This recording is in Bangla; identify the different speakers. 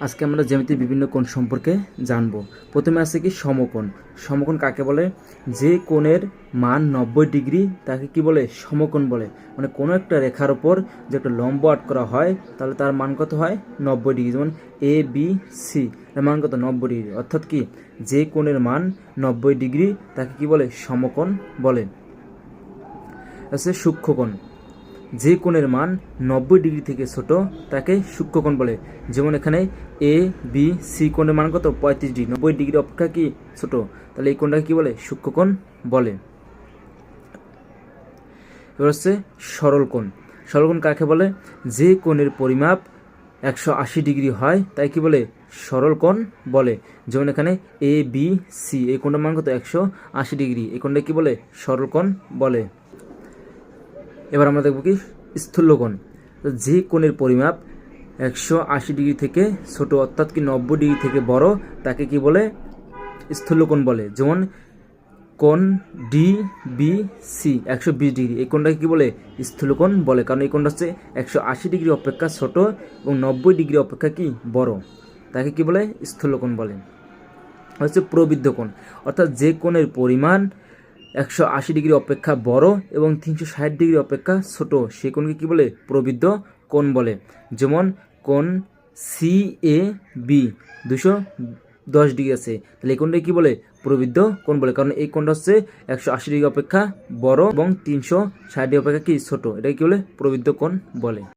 Speaker 1: আজকে আমরা জ্যামিতির বিভিন্ন কোণ সম্পর্কে জানব। প্রথমে আছে কি সমকোণ। সমকোণ কাকে বলে? যে কোণের মান নব্বই ডিগ্রি তাকে কি বলে? সমকোণ বলে। মানে কোনো একটা রেখার ওপর যে একটা লম্ব আট করা হয়, তাহলে তার মান কত হয়? নব্বই ডিগ্রি। যেমন এ বি সি এর মান কত? নব্বই ডিগ্রি। অর্থাৎ কি? যে কোণের মান নব্বই ডিগ্রি তাকে কি বলে? সমকোণ বলে। আছে সূক্ষ্মকোণ। যে কোণের মান নব্বই ডিগ্রি থেকে ছোট, তাকে সূক্ষ্মকোণ বলে। যেমন এখানে এ বি সি কোণের মান কত? পঁয়ত্রিশ ডিগ্রি। নব্বই ডিগ্রি অপেক্ষা কি ছোট? তাহলে এই কোণটাকে কি বলে? সূক্ষ্মকোণ বলে। এবার হচ্ছে সরল কোণ। সরল কোণ কাকে বলে? যে কোণের পরিমাপ একশো আশি ডিগ্রি হয়, তাই কি বলে? সরল কোণ বলে। যেমন এখানে এ বি সি এই কোণটার মান কত? একশো আশি ডিগ্রি। এই কোণটা কি বলে? সরল কোণ বলে। এবার আমরা দেখব কি? স্থূলকোণ। যে কোণের পরিমাপ একশো আশি ডিগ্রি থেকে ছোট অর্থাৎ কি নব্বই ডিগ্রি থেকে বড়, তাকে কি বলে? স্থূলকোণ বলে। যেমন কোণ ডি বি সি একশো বিশ ডিগ্রি। এই কোণটাকে কী বলে? স্থূলকোণ বলে। কারণ এই কোণটা হচ্ছে একশো আশি ডিগ্রি অপেক্ষা ছোট এবং নব্বই ডিগ্রি অপেক্ষা কি? বড়। তাকে কি বলে? স্থূলকোণ বলে। হচ্ছে প্রবৃদ্ধ কোণ অর্থাৎ যে কোণের পরিমাণ একশো আশি ডিগ্রি অপেক্ষা বড় এবং তিনশো ষাট ডিগ্রি অপেক্ষা ছোট। সে কোণকে কী বলে? প্রবৃদ্ধ কোণ বলে। যেমন কোণ সি এ বি, দুশো দশ ডিগ্রি আছে। তাহলে এই কোণটা কী বলে? প্রবৃদ্ধ কোণ বলে। কারণ এই কোণটা হচ্ছে একশো আশি ডিগ্রি অপেক্ষা বড় এবং তিনশো ষাট ডিগ্রি অপেক্ষা কি? ছোট। এটা কি বলে? প্রবৃদ্ধ কোণ বলে।